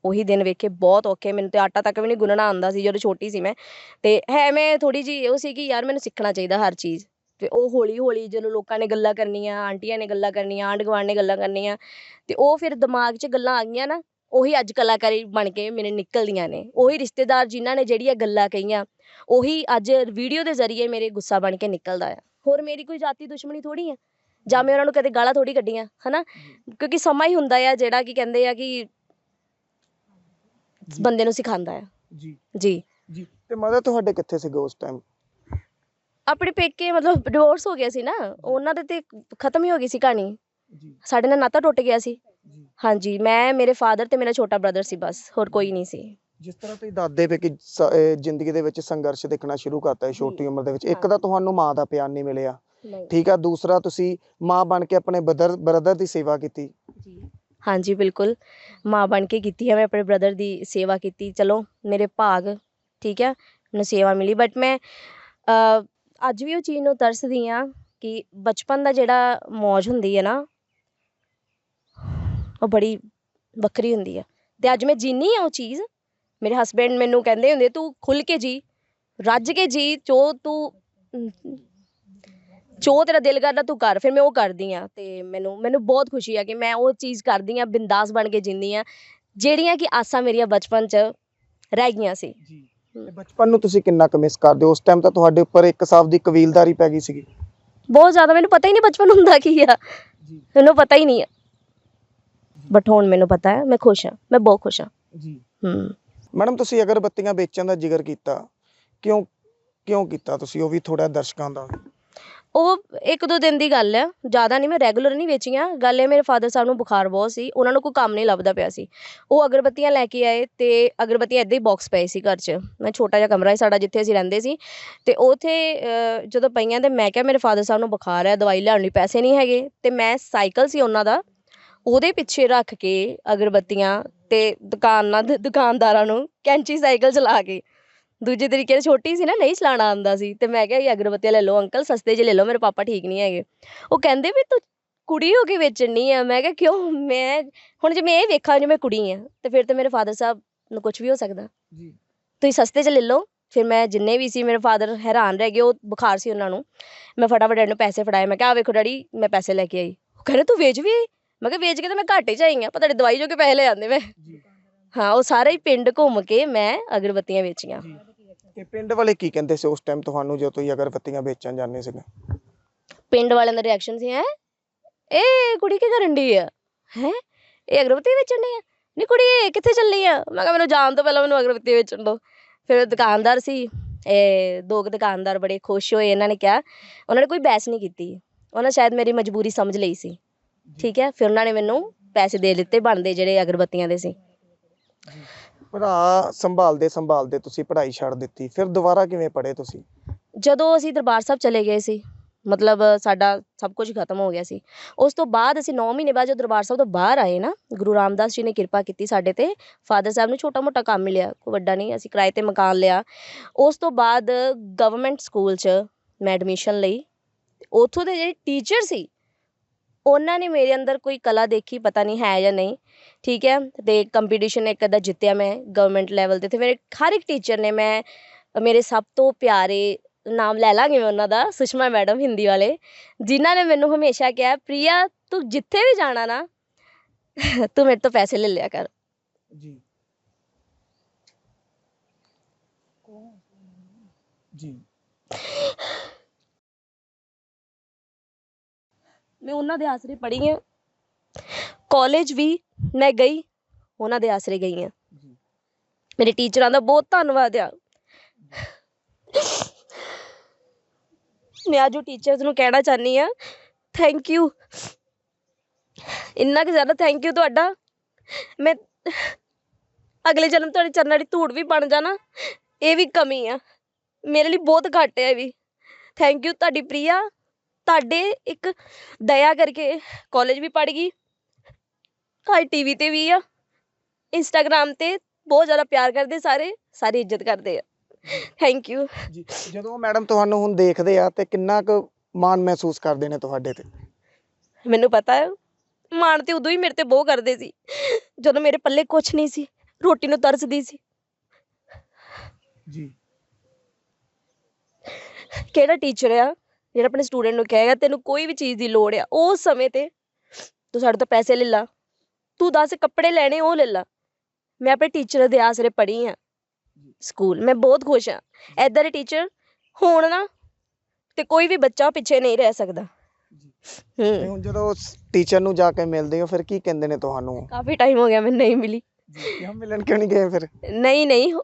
Speaker 3: ਉਹੀ ਦਿਨ ਵੇਖੇ ਬਹੁਤ ਔਖੇ। ਮੈਨੂੰ ਤੇ ਆਟਾ ਤੱਕ ਵੀ ਨਹੀਂ ਗੁੰਨਣਾ ਆਉਂਦਾ ਸੀ ਜਦੋਂ ਛੋਟੀ ਸੀ ਮੈਂ। ਤੇ ਹੈ ਮੈਂ ਥੋੜੀ ਜੀ ਇਹ ਸੀ ਕਿ ਯਾਰ ਮੈਨੂੰ ਸਿੱਖਣਾ ਚਾਹੀਦਾ ਹਰ ਚੀਜ਼। ਤੇ ਉਹ ਹੌਲੀ ਹੌਲੀ ਜਦੋਂ ਲੋਕਾਂ ਨੇ ਗੱਲਾਂ ਕਰਨੀਆਂ ਆਂਟੀਆਂ ਨੇ ਗੱਲਾਂ ਕਰਨੀਆਂ ਆਂਢ ਗੁਆਂਢ ਨੇ ਗੱਲਾਂ ਕਰਨੀਆਂ ਤੇ ਉਹ ਫਿਰ ਦਿਮਾਗ 'ਚ ਗੱਲਾਂ ਆ ਗਈਆਂ ਨਾ ਉਹੀ ਅੱਜ ਕਲਾਕਾਰੀ ਬਣ ਕੇ ਮੇਰੇ ਨਿਕਲਦੀਆਂ ਨੇ। ਉਹੀ ਰਿਸ਼ਤੇਦਾਰ ਜਿਨ੍ਹਾਂ ਨੇ ਜਿਹੜੀਆਂ ਗੱਲਾਂ ਕਹੀਆਂ ਉਹੀ ਅੱਜ ਵੀਡੀਓ ਦੇ ਜ਼ਰੀਏ ਮੇਰੇ ਗੁੱਸਾ ਬਣ ਕੇ ਨਿਕਲਦਾ ਆ। ਹੋਰ ਮੇਰੀ ਕੋਈ ਜਾਤੀ ਦੁਸ਼ਮਣੀ ਥੋੜੀ ਆ? ਜਾਂ ਮੈਂ ਉਹਨਾਂ ਨੂੰ ਕਦੇ ਗਾਲਾਂ ਥੋੜੀ ਕੱਢੀਆਂ ਹਨਾ? ਕਿਉਂਕਿ ਸਮਾਂ ਹੀ ਹੁੰਦਾ ਆ ਜਿਹੜਾ ਕੀ ਕਹਿੰਦੇ ਆ ਕਿ ਬੰਦੇ ਨੂੰ ਸਿਖਾਉਂਦਾ ਆ।
Speaker 4: ਜੀ।
Speaker 3: ਜੀ।
Speaker 4: ਜੀ। ਤੇ ਮਦਰ ਤੁਹਾਡੇ ਕਿੱਥੇ ਸੀਗੇ ਉਸ ਟਾਈਮ
Speaker 3: ਆਪਣੇ ਪੇਕੇ ਮਤਲਬ ਡਿਵੋਰਸ ਹੋ ਗਿਆ ਸੀ ਨਾ ਉਹਨਾਂ ਦੇ ਤੇ ਖਤਮ ਹੀ ਹੋ ਗਈ ਸੀ ਕਹਾਣੀ।
Speaker 4: ਜੀ।
Speaker 3: ਸਾਡੇ ਨਾਲ ਨਾਤਾ ਟੁੱਟ ਗਿਆ ਸੀ।
Speaker 4: ਜੀ।
Speaker 3: ਹਾਂਜੀ ਮੈਂ ਮੇਰੇ ਫਾਦਰ ਤੇ ਮੇਰਾ ਛੋਟਾ ਬ੍ਰਦਰ ਸੀ ਬਸ ਹੋਰ ਕੋਈ ਨਹੀਂ ਸੀ।
Speaker 4: ਜਿਸ ਤਰ੍ਹਾਂ ਤੁਸੀਂ ਦੱਸਦੇ ਪਏ ਕਿ ਸ- ਇਹ ਜ਼ਿੰਦਗੀ ਦੇ ਵਿੱਚ ਸੰਘਰਸ਼ ਦੇਖਣਾ ਸ਼ੁਰੂ ਕਰਤਾ ਹੈ ਛੋਟੀ ਉਮਰ ਦੇ ਵਿੱਚ ਇੱਕ ਤਾਂ ਤੁਹਾਨੂੰ ਮਾਂ ਦਾ ਪਿਆਰ ਨਹੀਂ ਮਿਲਿਆ ਠੀਕ ਆ ਦੂਸਰਾ ਤੁਸੀਂ ਮਾਂ ਬਣ ਕੇ ਆਪਣੇ ਬਦਰ ਬ੍ਰਦਰ ਦੀ ਸੇਵਾ ਕੀਤੀ।
Speaker 3: ਜੀ। ਹਾਂਜੀ ਬਿਲਕੁਲ। ਮਾਂ ਬਣ ਕੇ ਕੀਤੀ ਹੈ ਮੈਂ ਆਪਣੇ ਬ੍ਰਦਰ ਦੀ ਸੇਵਾ ਕੀਤੀ। ਚਲੋ ਮੇਰੇ ਭਾਗ ਠੀਕ ਹੈ ਮੈਨੂੰ ਸੇਵਾ ਮਿਲੀ ਬਟ ਮੈਂ ਅ, ਅੱਜ ਵੀ ਉਹ ਚੀਜ਼ ਨੂੰ ਤਰਸਦੀ ਹਾਂ ਕਿ ਬਚਪਨ ਦਾ ਜਿਹੜਾ ਮੌਜ ਹੁੰਦੀ ਹੈ ਨਾ, ਉਹ ਬੜੀ ਵੱਖਰੀ ਹੁੰਦੀ ਆ। ਅਤੇ ਅੱਜ ਮੈਂ ਜੀਨੀ ਆ ਉਹ ਚੀਜ਼, ਮੇਰੇ ਹਸਬੈਂਡ ਮੈਨੂੰ ਕਹਿੰਦੇ ਹੁੰਦੇ, ਤੂੰ ਖੁੱਲ੍ਹ ਕੇ ਜੀ, ਰੱਜ ਕੇ ਜੀ, ਜੋ ਤੂੰ, ਜੋ ਤੇਰਾ ਦਿਲ ਕਰਦਾ ਤੂੰ ਕਰ। ਫਿਰ ਮੈਂ ਉਹ ਕਰਦੀ ਹਾਂ ਅਤੇ ਮੈਨੂੰ ਮੈਨੂੰ ਬਹੁਤ ਖੁਸ਼ੀ ਆ ਕਿ ਮੈਂ ਉਹ ਚੀਜ਼ ਕਰਦੀ ਹਾਂ ਬਿੰਦਾਸ ਬਣ ਕੇ ਜਿੰਦੀ ਹਾਂ ਜਿਹੜੀਆਂ ਕਿ ਆਸਾਂ ਮੇਰੀਆਂ ਬਚਪਨ 'ਚ ਰਹਿ ਗਈਆਂ ਸੀ।
Speaker 4: ਤੇ ਬਚਪਨ ਨੂੰ ਤੁਸੀਂ ਕਿੰਨਾ ਕੁ ਮਿਸ ਕਰਦੇ ਹੋ? ਉਸ ਟਾਈਮ ਤਾਂ ਤੁਹਾਡੇ ਉੱਪਰ ਇੱਕ ਹਿਸਾਬ ਦੀ ਕਬੀਲਦਾਰੀ ਪੈ ਗਈ ਸੀਗੀ।
Speaker 3: ਬਹੁਤ ਜ਼ਿਆਦਾ ਮੈਨੂੰ ਪਤਾ ਹੀ ਨਹੀਂ ਬਚਪਨ ਹੁੰਦਾ ਕੀ ਆ।
Speaker 4: ਜੀ।
Speaker 3: ਮੈਨੂੰ ਪਤਾ ਹੀ ਨਹੀਂ ਆ। ਬਟ ਹੁਣ ਮੈਨੂੰ ਪਤਾ ਹੈ ਮੈਂ ਖੁਸ਼ ਹਾਂ ਮੈਂ ਬਹੁਤ ਖੁਸ਼ ਹਾਂ।
Speaker 4: ਜੀ।
Speaker 3: ਹੂੰ।
Speaker 4: ਮੈਡਮ ਤੁਸੀਂ ਅਗਰਬੱਤੀਆਂ ਵੇਚਣ ਦਾ ਜ਼ਿਕਰ ਕੀਤਾ ਕਿਉਂ ਕਿਉਂ ਕੀਤਾ ਤੁਸੀਂ? ਉਹ ਵੀ ਥੋੜਾ ਦਰਸ਼ਕਾਂ ਦਾ।
Speaker 3: ਉਹ ਇੱਕ ਦੋ ਦਿਨ ਦੀ ਗੱਲ ਹੈ ਜ਼ਿਆਦਾ ਨਹੀਂ, ਮੈਂ ਰੈਗੂਲਰ ਨਹੀਂ ਵੇਚੀਆਂ। ਗੱਲ ਇਹ, ਮੇਰੇ ਫਾਦਰ ਸਾਹਿਬ ਨੂੰ ਬੁਖਾਰ ਬਹੁਤ ਸੀ, ਉਹਨਾਂ ਨੂੰ ਕੋਈ ਕੰਮ ਨਹੀਂ ਲੱਭਦਾ ਪਿਆ ਸੀ। ਉਹ ਅਗਰਬੱਤੀਆਂ ਲੈ ਕੇ ਆਏ ਅਤੇ ਅਗਰਬੱਤੀਆਂ ਇੱਦਾਂ ਹੀ ਬੋਕਸ ਪਏ ਸੀ ਘਰ 'ਚ। ਮੈਂ ਛੋਟਾ ਜਿਹਾ ਕਮਰਾ ਸੀ, ਸਾਡਾ ਜਿੱਥੇ ਅਸੀਂ ਰਹਿੰਦੇ ਸੀ। ਅਤੇ ਉੱਥੇ ਜਦੋਂ ਪਈਆਂ ਤਾਂ ਮੈਂ ਕਿਹਾ, ਮੇਰੇ ਫਾਦਰ ਸਾਹਿਬ ਨੂੰ ਬੁਖਾਰ ਹੈ ਦਵਾਈ ਲਿਆਉਣ ਲਈ ਪੈਸੇ ਨਹੀਂ ਹੈਗੇ। ਅਤੇ ਮੈਂ ਸਾਈਕਲ ਸੀ ਉਹਨਾਂ ਦਾ, ਉਹਦੇ ਪਿੱਛੇ ਰੱਖ ਕੇ ਅਗਰਬੱਤੀਆਂ ਅਤੇ ਦੁਕਾਨਾਂ, ਦੁਕਾਨਦਾਰਾਂ ਨੂੰ ਕੈਂਚੀ ਸਾਈਕਲ ਚਲਾ ਕੇ ਦੂਜੇ ਤਰੀਕੇ ਨਾਲ ਛੋਟੀ ਸੀ ਨਾ ਨਹੀਂ ਚਲਾਉਣਾ ਆਉਂਦਾ ਸੀ ਤੇ ਮੈਂ ਕਿਹਾ ਇਹ ਅਗਰਬੱਤੀਆਂ ਲੈ ਲਓ ਅੰਕਲ ਸਸਤੇ 'ਚ ਲੈ ਲਓ ਮੇਰੇ ਪਾਪਾ ਠੀਕ ਨਹੀਂ ਹੈਗੇ। ਉਹ ਕਹਿੰਦੇ ਵੀ ਤੂੰ ਕੁੜੀ ਹੋ ਕੇ ਵੇਚਣੀ ਆ। ਮੈਂ ਕਿਹਾ ਕਿਉਂ? ਮੈਂ ਹੁਣ ਜੇ ਮੈਂ ਇਹ ਵੇਖਾਂ ਜੇ ਮੈਂ ਕੁੜੀ ਆ ਤੇ ਫਿਰ ਤੇ ਮੇਰੇ ਫਾਦਰ ਸਾਹਿਬ ਨੂੰ ਕੁਝ ਵੀ ਹੋ ਸਕਦਾ।
Speaker 4: ਜੀ।
Speaker 3: ਤੁਸੀਂ ਸਸਤੇ 'ਚ ਲੈ ਲਓ ਫਿਰ ਮੈਂ ਜਿੰਨੇ ਵੀ ਸੀ ਮੇਰੇ ਫਾਦਰ ਹੈਰਾਨ ਰਹਿ ਗਏ ਉਹ ਬੁਖਾਰ ਸੀ ਉਹਨਾਂ ਨੂੰ। ਮੈਂ ਫਟਾਫਟ ਇਹਨੂੰ ਪੈਸੇ ਫੜਾਏ ਮੈਂ ਕਿਹਾ ਆ ਵੇਖੋ ਡੈਡੀ ਮੈਂ ਪੈਸੇ ਲੈ ਕੇ ਆਈ। ਉਹ ਕਹਿੰਦੇ ਤੂੰ ਵੇਚ ਵੀ ਆਈ? ਮੈਂ ਕਿਹਾ ਵੇਚ ਕੇ ਤਾਂ ਮੈਂ ਘਾਟੇ 'ਚ ਆਈ ਆ ਪਰ ਤੁਹਾਡੀ ਦਵਾਈ ਜੋ ਕੇ ਪੈਸੇ ਲੈ ਆਂਦੇ ਮੈਂ। ਹਾਂ ਉਹ ਸਾਰੇ ਹੀ ਪਿੰਡ ਘੁੰਮ ਕੇ ਮੈਂ ਅਗਰਬੱਤੀਆਂ ਵੇਚੀਆਂ।
Speaker 4: ਜੀ। ਤੇ ਪਿੰਡ ਵਾਲੇ ਕੀ ਕਹਿੰਦੇ ਸੀ ਉਸ ਟਾਈਮ ਤੁਹਾਨੂੰ ਜਦੋਂ ਤੁਸੀਂ ਅਗਰਬੱਤੀਆਂ ਵੇਚਣ ਜਾਂਦੇ ਸੀਗੇ?
Speaker 3: ਪਿੰਡ ਵਾਲਿਆਂ ਦਾ ਰਿਐਕਸ਼ਨ ਸੀ ਹੈ? ਇਹ ਕੁੜੀ ਕੀ ਕਰਨ ਡਈ ਆ? ਹੈ? ਇਹ ਅਗਰਬੱਤੀ ਵੇਚਣ ਡਈ ਆ? ਨਹੀਂ ਕੁੜੀ ਇਹ ਕਿੱਥੇ ਚੱਲੀ ਆ? ਮੈਂ ਕਿਹਾ ਮੈਨੂੰ ਜਾਣ ਤੋਂ ਪਹਿਲਾਂ ਮੈਨੂੰ ਅਗਰਬੱਤੀ ਵੇਚਣ ਦੋ। ਫਿਰ ਦੁਕਾਨਦਾਰ ਸੀ ਇਹ ਦੋ ਕੁ ਦੁਕਾਨਦਾਰ ਬੜੇ ਖੁਸ਼ ਹੋਏ ਇਹਨਾਂ ਨੇ ਕਿਹਾ ਉਹਨਾਂ ਨੇ ਕੋਈ ਬਹਿਸ ਨਹੀਂ ਕੀਤੀ। ਉਹਨਾਂ ਸ਼ਾਇਦ ਮੇਰੀ ਮਜਬੂਰੀ ਸਮਝ ਲਈ ਸੀ। ਠੀਕ ਹੈ? ਫਿਰ ਉਹਨਾਂ ਨੇ ਮੈਨੂੰ ਪੈਸੇ ਦੇ ਦਿੱਤੇ ਬਣਦੇ ਜਿਹੜੇ ਅਗਰਬੱਤੀਆਂ ਦੇ ਸੀ।
Speaker 4: ਭਰਾ ਸੰਭਾਲਦੇ ਸੰਭਾਲਦੇ ਤੁਸੀਂ ਪੜ੍ਹਾਈ ਛੱਡ ਦਿੱਤੀ, ਫਿਰ ਦੁਬਾਰਾ ਕਿਵੇਂ ਪੜ੍ਹੇ ਤੁਸੀਂ?
Speaker 3: ਜਦੋਂ ਅਸੀਂ ਦਰਬਾਰ ਸਾਹਿਬ ਚਲੇ ਗਏ ਸੀ, ਮਤਲਬ ਸਾਡਾ ਸਭ ਕੁਝ ਖਤਮ ਹੋ ਗਿਆ ਸੀ, ਉਸ ਤੋਂ ਬਾਅਦ ਅਸੀਂ 9 ਮਹੀਨੇ ਬਾਅਦ ਜਦੋਂ ਦਰਬਾਰ ਸਾਹਿਬ ਤੋਂ ਬਾਹਰ ਆਏ ਨਾ, ਗੁਰੂ ਰਾਮਦਾਸ ਜੀ ਨੇ ਕਿਰਪਾ ਕੀਤੀ ਸਾਡੇ ਤੇ, ਫਾਦਰ ਸਾਹਿਬ ਨੂੰ ਛੋਟਾ ਮੋਟਾ ਕੰਮ ਮਿਲਿਆ, ਕੋਈ ਵੱਡਾ ਨਹੀਂ, ਅਸੀਂ ਕਿਰਾਏ ਤੇ ਮਕਾਨ ਲਿਆ, ਉਸ ਤੋਂ ਬਾਅਦ ਗਵਰਨਮੈਂਟ ਸਕੂਲ 'ਚ ਮੈਂ ਐਡਮਿਸ਼ਨ ਲਈ, ਉੱਥੋਂ ਦੇ ਜਿਹੜੇ ਟੀਚਰ ਸੀ, ਉਹਨਾਂ ਨੇ ਮੇਰੇ ਅੰਦਰ ਕੋਈ ਕਲਾ ਦੇਖੀ, ਪਤਾ ਨਹੀਂ ਹੈ ਜਾਂ ਨਹੀਂ ਠੀਕ ਹੈ ਤੇ ਕੰਪੀਟੀਸ਼ਨ ਇੱਕ ਅੱਧਾ ਜਿੱਤਿਆ ਮੈਂ ਗਵਰਨਮੈਂਟ ਲੈਵਲ ਤੇ ਤੇ ਮੇਰੇ ਹਰ ਇੱਕ ਟੀਚਰ ਨੇ ਮੈਂ ਮੇਰੇ ਸਭ ਤੋਂ ਪਿਆਰੇ ਨਾਮ ਲੈ ਲਾਂਗੇ ਮੈਂ ਉਹਨਾਂ ਦਾ ਸੁਸ਼ਮਾ ਮੈਡਮ ਹਿੰਦੀ ਵਾਲੇ ਜਿਨ੍ਹਾਂ ਨੇ ਮੈਨੂੰ ਹਮੇਸ਼ਾ ਕਿਹਾ ਪ੍ਰਿਆ ਤੂੰ ਜਿੱਥੇ ਵੀ ਜਾਣਾ ਨਾ ਤੂੰ ਮੇਰੇ ਤੋਂ ਪੈਸੇ ਲੈ ਲਿਆ ਕਰ।
Speaker 4: ਜੀ। ਜੀ।
Speaker 3: ਮੈਂ ਉਹਨਾਂ ਦੇ ਆਸਰੇ ਪੜ੍ਹੀ ਹਾਂ। ਕਾਲਜ ਵੀ ਮੈਂ ਗਈ, ਉਹਨਾਂ ਦੇ ਆਸਰੇ ਗਈ ਹਾਂ ਮੇਰੇ ਟੀਚਰਾਂ ਦਾ ਬਹੁਤ ਧੰਨਵਾਦ ਆ। ਮੈਂ ਅੱਜ ਉਹ ਟੀਚਰਸ ਨੂੰ ਕਹਿਣਾ ਚਾਹਨੀ ਆ ਥੈਂਕ ਯੂ ਇੰਨਾ ਕਿ ਜ਼ਿਆਦਾ ਥੈਂਕ ਯੂ ਤੁਹਾਡਾ। ਮੈਂ ਅਗਲੇ ਜਨਮ ਤੁਹਾਡੇ ਚਰਨਾਂ ਦੀ ਧੂੜ ਵੀ ਬਣ ਜਾਣਾ, ਇਹ ਵੀ ਕਮੀ ਆ। ਮੇਰੇ ਲਈ ਬਹੁਤ ਘੱਟ ਹੈ ਇਹ ਵੀ। ਥੈਂਕ ਯੂ ਤੁਹਾਡੀ ਪ੍ਰਿਆ। ਤੁਹਾਡੇ ਇੱਕ ਦਇਆ ਕਰਕੇ ਕਾਲਜ ਵੀ ਪੜ ਗਈ। ਅੱਜ ਟੀਵੀ ਤੇ ਵੀ ਆ ਇੰਸਟਾਗ੍ਰam ਤੇ ਬਹੁਤ ਜ਼ਿਆਦਾ ਪਿਆਰ ਕਰਦੇ ਸਾਰੇ ਸਾਰੇ ਇੱਜ਼ਤ ਕਰਦੇ ਆ। ਥੈਂਕ ਯੂ
Speaker 4: ਜੀ ਜਦੋਂ ਮੈਡਮ ਤੁਹਾਨੂੰ ਹੁਣ ਦੇਖਦੇ ਆ ਤੇ ਕਿੰਨਾ ਕੁ ਮਾਣ ਮਹਿਸੂਸ ਕਰਦੇ ਨੇ ਤੁਹਾਡੇ ਤੇ?
Speaker 3: ਮੈਨੂੰ ਪਤਾ ਹੈ ਮਾਣ ਤੇ ਉਦੋਂ ਹੀ ਮੇਰੇ ਤੇ ਬਹੁਤ ਕਰਦੇ ਸੀ ਜਦੋਂ ਮੇਰੇ ਪੱਲੇ ਕੁਝ ਨਹੀਂ ਸੀ ਰੋਟੀ ਨੂੰ ਤਰਸਦੀ ਸੀ।
Speaker 4: ਜੀ।
Speaker 3: ਕਿਹੜਾ ਟੀਚਰ ਆ ਜਿਹੜਾ ਆਪਣੇ ਸਟੂਡੈਂਟ ਨੂੰ ਕਹੇਗਾ ਤੈਨੂੰ ਕੋਈ ਵੀ ਚੀਜ਼ ਦੀ ਲੋੜ ਆ ਉਸ ਸਮੇਂ ਤੇ ਤੂੰ ਸਾਡੇ ਤੋਂ ਪੈਸੇ ਲੈ ਲਾ। ਤੂੰ ਦੱਸ ਕੱਪੜੇ ਲੈਣੇ ਉਹ ਲੈ ਲਾ। ਮੈਂ ਆਪਣੇ ਟੀਚਰ ਦੇ ਆਸਰੇ ਪੜ੍ਹੀ ਆ। ਸਕੂਲ ਮੈਂ ਬਹੁਤ ਖੁਸ਼ ਆ। ਐਦਾਂ ਦੇ ਟੀਚਰ ਹੋਣ ਨਾ ਤੇ ਕੋਈ ਵੀ ਬੱਚਾ ਪਿੱਛੇ ਨਹੀਂ ਰਹਿ ਸਕਦਾ।
Speaker 4: ਤੇ
Speaker 3: ਹੂੰ।
Speaker 4: ਹੁਣ ਜਦੋਂ ਉਸ ਟੀਚਰ ਨੂੰ ਜਾ ਕੇ ਮਿਲਦੇ ਹੋ ਫਿਰ ਕੀ ਕਹਿੰਦੇ ਨੇ ਤੁਹਾਨੂੰ?
Speaker 3: ਕਾਫੀ ਟਾਈਮ ਹੋ ਗਿਆ ਮੈਨੂੰ ਨਹੀਂ ਮਿਲੀ।
Speaker 4: ਕਿਉਂ ਮਿਲਣ ਕਿਉਂ ਨਹੀਂ ਗਏ ਫਿਰ?
Speaker 3: ਨਹੀਂ ਨਹੀਂ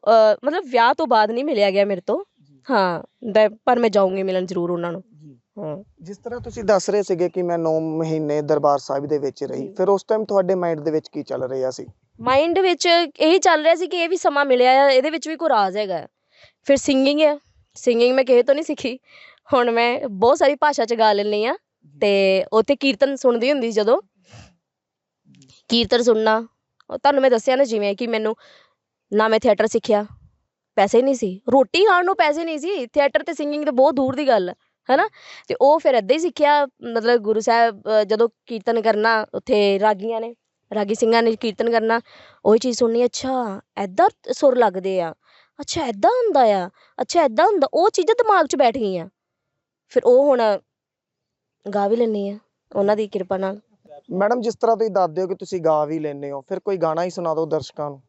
Speaker 3: ਮਤਲਬ ਵਿਆਹ ਤੋਂ ਬਾਅਦ ਨਹੀਂ ਮਿਲਿਆ ਗਿਆ ਮੇਰੇ ਤੋਂ। ਹਾਂ ਦ- ਪਰ ਮੈਂ ਜਾਊਂਗੀ ਮਿਲਣ ਜ਼ਰੂਰ ਉਹਨਾਂ ਨੂੰ।
Speaker 4: ਜਿਸ ਤਰ੍ਹਾਂ ਤੁਸੀਂ ਦੱਸ ਰਹੇ ਸੀਗੇ ਕਿ ਮੈਂ 9 ਮਹੀਨੇ ਦਰਬਾਰ ਸਾਹਿਬ ਦੇ ਵਿੱਚ ਰਹੀ। ਫਿਰ ਉਸ ਟਾਈਮ ਤੁਹਾਡੇ ਮਾਈਂਡ ਦੇ ਵਿੱਚ ਕੀ ਚੱਲ ਰਿਹਾ ਸੀ?
Speaker 3: ਮਾਈਂਡ ਵਿੱਚ ਇਹੀ ਚੱਲ ਰਿਹਾ ਸੀ ਕਿ ਇਹ ਵੀ ਸਮਾਂ ਮਿਲਿਆ ਆ ਇਹਦੇ ਵਿੱਚ ਵੀ ਕੋਈ ਰਾਜ਼ ਹੈਗਾ। ਹੈ। ਫਿਰ ਸਿੰਗਿੰਗ ਆ। ਸਿੰਗਿੰਗ ਮੈਂ ਕਿਸੇ ਤੋਂ ਨਹੀਂ ਸਿੱਖੀ। ਹੁਣ ਮੈਂ ਬਹੁਤ ਸਾਰੀ ਭਾਸ਼ਾ ਚ ਗਾ ਲੈਂਦੀ ਆ ਤੇ ਉੱਥੇ ਕੀਰਤਨ ਸੁਣਦੀ ਹੁੰਦੀ ਸੀ ਜਦੋਂ। ਕੀਰਤਨ ਸੁਣਨਾ। ਤੁਹਾਨੂੰ ਮੈਂ ਦੱਸਿਆ ਨਾ ਜਿਵੇਂ ਕਿ ਮੈਨੂੰ ਨਾ ਮੈਂ ਥੀਏਟਰ ਸਿੱਖਿਆ। ਪੈਸੇ ਨਹੀਂ ਸੀ। ਰੋਟੀ ਖਾਣ ਨੂੰ ਪੈਸੇ ਨਹੀਂ ਸੀ। ਥੀਏਟਰ ਤੇ ਸਿੰਗਿੰਗ ਤੇ ਬਹੁਤ ਦੂਰ ਦੀ ਗੱਲ ਹੈ ਹੈਨਾ? ਤੇ ਉਹ ਫਿਰ ਏਦਾਂ ਹੀ ਸਿੱਖਿਆ ਮਤਲਬ ਗੁਰੂ ਸਾਹਿਬ ਜਦੋਂ ਕੀਰਤਨ ਕਰਨਾ ਉੱਥੇ ਰਾਗੀਆਂ ਨੇ ਰਾਗੀ ਸਿੰਘਾਂ ਨੇ ਕੀਰਤਨ ਕਰਨਾ ਉਹੀ ਚੀਜ਼ ਸੁਣਨੀ ਅੱਛਾ ਐਦਾਂ ਸੁਰ ਲੱਗਦੇ ਆ ਅੱਛਾ ਐਦਾਂ ਹੁੰਦਾ ਆ ਅੱਛਾ ਐਦਾਂ ਹੁੰਦਾ ਉਹ ਚੀਜ਼ਾਂ ਦਿਮਾਗ 'ਚ ਬੈਠ ਗਈਆਂ। ਫਿਰ ਉਹ ਹੁਣ ਗਾ ਵੀ ਲੈਂਦੀ ਆ ਉਹਨਾਂ ਦੀ ਕਿਰਪਾ ਨਾਲ।
Speaker 4: ਮੈਡਮ ਜਿਸ ਤਰ੍ਹਾਂ ਤੁਸੀਂ ਦੱਸਦੇ ਹੋ ਕਿ ਤੁਸੀਂ ਗਾ ਵੀ ਲੈਂਦੇ ਹੋ ਫਿਰ ਕੋਈ ਗਾਣਾ ਹੀ ਸੁਣਾ ਦਿਓ ਦਰਸ਼ਕਾਂ ਨੂੰ।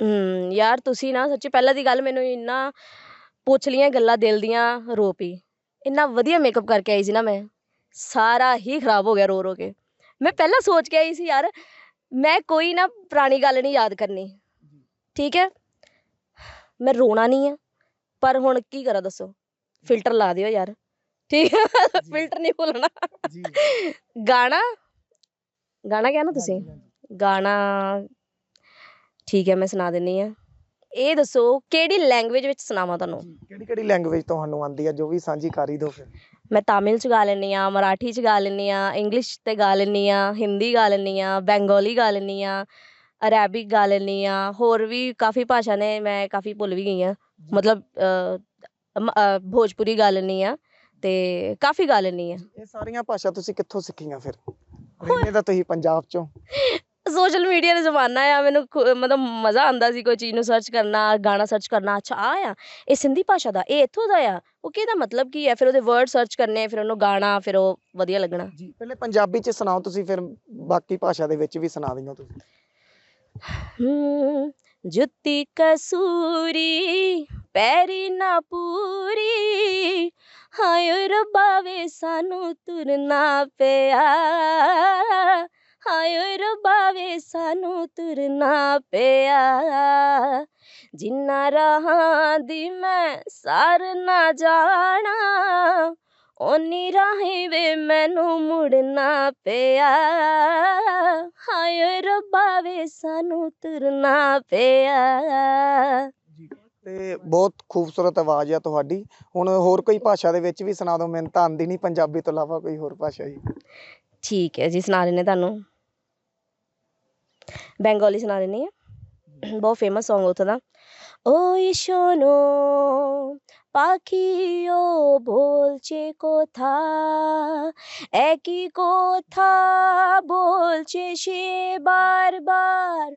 Speaker 3: ਹੂੰ ਯਾਰ ਤੁਸੀਂ ਨਾ ਸੱਚੀ ਪਹਿਲਾਂ ਦੀ ਗੱਲ ਮੈਨੂੰ ਇੰਨਾ ਪੁੱਛ ਲੀਆਂ ਗੱਲਾਂ ਦਿਲ ਦੀਆਂ ਰੋ ਪਈ ਇੰਨਾ ਵਧੀਆ ਮੇਕਅਪ ਕਰਕੇ ਆਈ ਸੀ ਨਾ ਮੈਂ ਸਾਰਾ ਹੀ ਖਰਾਬ ਹੋ ਗਿਆ ਰੋ ਰੋ ਕੇ। ਮੈਂ ਪਹਿਲਾਂ ਸੋਚ ਕੇ ਆਈ ਸੀ ਯਾਰ ਮੈਂ ਕੋਈ ਨਾ ਪੁਰਾਣੀ ਗੱਲ ਨਹੀਂ ਯਾਦ ਕਰਨੀ ਠੀਕ ਹੈ? ਮੈਂ ਰੋਣਾ ਨਹੀਂ ਆ ਪਰ ਹੁਣ ਕੀ ਕਰਾਂ ਦੱਸੋ? ਫਿਲਟਰ ਲਾ ਦਿਓ ਯਾਰ ਠੀਕ ਹੈ? ਫਿਲਟਰ ਨਹੀਂ ਭੁੱਲਣਾ।
Speaker 4: ਜੀ।
Speaker 3: ਗਾਣਾ? ਗਾਣਾ ਕਿਹਾ ਨਾ ਤੁਸੀਂ? ਗਾਣਾ ਠੀਕ ਹੈ ਮੈਂ ਸੁਣਾ ਦਿੰਨੀ ਆ। ਇਹ ਦੱਸੋ ਕਿਹੜੀ ਲੈਂਗੁਏਜ ਵਿੱਚ ਸੁਣਾਵਾਂ ਤੁਹਾਨੂੰ?
Speaker 4: ਕਿਹੜੀ ਕਿਹੜੀ ਲੈਂਗੁਏਜ ਤੁਹਾਨੂੰ ਆਉਂਦੀ ਹੈ ਜੋ ਵੀ ਸਾਂਝੀ ਕਰ ਦਿਓ ਫਿਰ।
Speaker 3: ਮੈਂ ਤਾਮਿਲ ਚ ਗਾ ਲੈਂਦੀ ਆ ਮਰਾਠੀ ਚ ਗਾ ਲੈਂਦੀ ਆ ਇੰਗਲਿਸ਼ ਤੇ ਗਾ ਲੈਂਦੀ ਆ ਹਿੰਦੀ ਗਾ ਲੈਂਦੀ ਆ ਬੰਗਾਲੀ ਗਾ ਲੈਂਦੀ ਆ ਅਰੈਬਿਕ ਗਾ ਲੈਂਦੀ ਆ ਹੋਰ ਵੀ ਕਾਫੀ ਭਾਸ਼ਾ ਨੇ ਮੈਂ ਕਾਫੀ ਭੁੱਲ ਵੀ ਗਈ ਆ ਮਤਲਬ ਭੋਜਪੁਰੀ ਗਾ ਲੈਂਦੀ ਆ ਤੇ ਕਾਫੀ ਗਾ ਲੈਂਦੀ ਆ
Speaker 4: ਇਹ ਸਾਰੀਆਂ ਭਾਸ਼ਾ ਤੁਸੀਂ ਕਿੱਥੋਂ ਸਿੱਖੀਆਂ ਫਿਰ? ਰਹਿੰਦੇ ਤਾਂ ਤੁਸੀਂ ਪੰਜਾਬ ਚੋਂ।
Speaker 3: ਸੋਸ਼ਲ ਮੀਡੀਆ ਦਾ ਜ਼ਮਾਨਾ ਆ ਮੈਨੂੰ ਖੁ- ਮਤਲਬ ਮਜ਼ਾ ਆਂਦਾ ਸੀ ਕੋਈ ਚੀਜ਼ ਨੂੰ ਸਰਚ ਕਰਨਾ ਗਾਣਾ ਸਰਚ ਕਰਨਾ। ਅੱਛਾ ਆ ਆ ਇਹ ਸਿੰਧੀ ਭਾਸ਼ਾ ਦਾ ਇਹ ਇੱਥੋਂ ਦਾ ਆ? ਉਹ ਕਿਹਦਾ ਮਤਲਬ ਕੀ ਹੈ ਫਿਰ ਉਹਦੇ ਵਰਡ ਸਰਚ ਕਰਨੇ ਫਿਰ ਉਹਨੂੰ ਗਾਣਾ ਫਿਰ ਉਹ ਵਧੀਆ ਲੱਗਣਾ।
Speaker 4: ਜੀ ਪਹਿਲੇ ਪੰਜਾਬੀ ਚ ਸੁਣਾਓ ਤੁਸੀਂ ਫਿਰ ਬਾਕੀ ਭਾਸ਼ਾ ਦੇ ਵਿੱਚ ਵੀ ਸੁਣਾ ਦਿਓ ਤੁਸੀਂ।
Speaker 3: ਹਮ, ਜੁੱਤੀ ਕਸੂਰੀ ਪੈਰੀ ਨਾ ਪੂਰੀ। ਹਾਏ ਰੱਬਾ ਵੇ ਸਾਨੂੰ ਤੁਰਨਾ ਪਿਆ। ਹਾਏ ਰੱਬਾ ਵੇ ਸਾਨੂੰ ਤੁਰਨਾ ਪਿਆ। ਜਿੰਨਾ ਰਹਾਂ ਦੀ ਮੈਂ ਸਾਰ ਨਾ ਜਾਣਾ ਓਨੀ ਰਾਹੀਂ ਵੇ ਮੈਨੂੰ ਮੁੜਨਾ ਪਿਆ। ਹਾਏ ਰੱਬਾ ਵੇ ਸਾਨੂੰ ਤੁਰਨਾ ਪਿਆ।
Speaker 4: ਤੇ ਬਹੁਤ ਖੂਬਸੂਰਤ ਆਵਾਜ਼ ਆ ਤੁਹਾਡੀ। ਹੁਣ ਹੋਰ ਕੋਈ ਭਾਸ਼ਾ ਦੇ ਵਿੱਚ ਵੀ ਸੁਣਾ ਦਿਓ ਮੈਨੂੰ ਤਾਂ ਆਉਂਦੀ ਨਹੀਂ ਪੰਜਾਬੀ ਤੋਂ ਇਲਾਵਾ ਕੋਈ ਹੋਰ ਭਾਸ਼ਾ ਜੀ।
Speaker 3: ਠੀਕ ਹੈ ਜੀ ਸੁਣਾ ਦਿੰਨੇ ਤੁਹਾਨੂੰ। ਬੰਗਾਲੀ ਸੁਣਾ ਦਿੰਨੀ ਆ ਬਹੁਤ ਫੇਮਸ Song ਉੱਥੋਂ ਦਾ ওই শোনো পাখিও বলছে কথা একই কথা বলছে সে বারবার